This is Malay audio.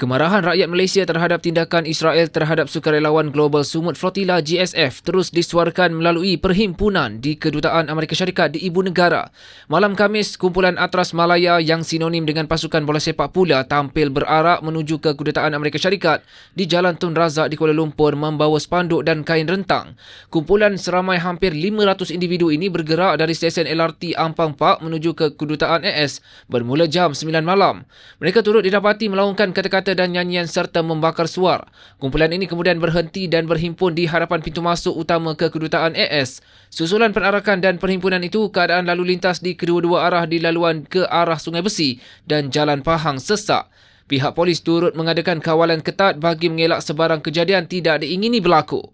Kemarahan rakyat Malaysia terhadap tindakan Israel terhadap sukarelawan Global Sumut Flotilla GSF terus disuarakan melalui perhimpunan di Kedutaan Amerika Syarikat di Ibu Negara. Malam Kamis, kumpulan Atras Malaya yang sinonim dengan pasukan bola sepak pula tampil berarak menuju ke Kedutaan Amerika Syarikat di Jalan Tun Razak di Kuala Lumpur membawa spanduk dan kain rentang. Kumpulan seramai hampir 500 individu ini bergerak dari stesen LRT Ampang Park menuju ke Kedutaan AS bermula jam 9 malam. Mereka turut didapati melaungkan kata-kata kata dan nyanyian serta membakar suar. Kumpulan ini kemudian berhenti dan berhimpun di hadapan pintu masuk utama ke kedutaan AS. Susulan penarakan dan perhimpunan itu, keadaan lalu lintas di kedua-dua arah di laluan ke arah Sungai Besi dan Jalan Pahang sesak. Pihak polis turut mengadakan kawalan ketat bagi mengelak sebarang kejadian tidak diingini berlaku.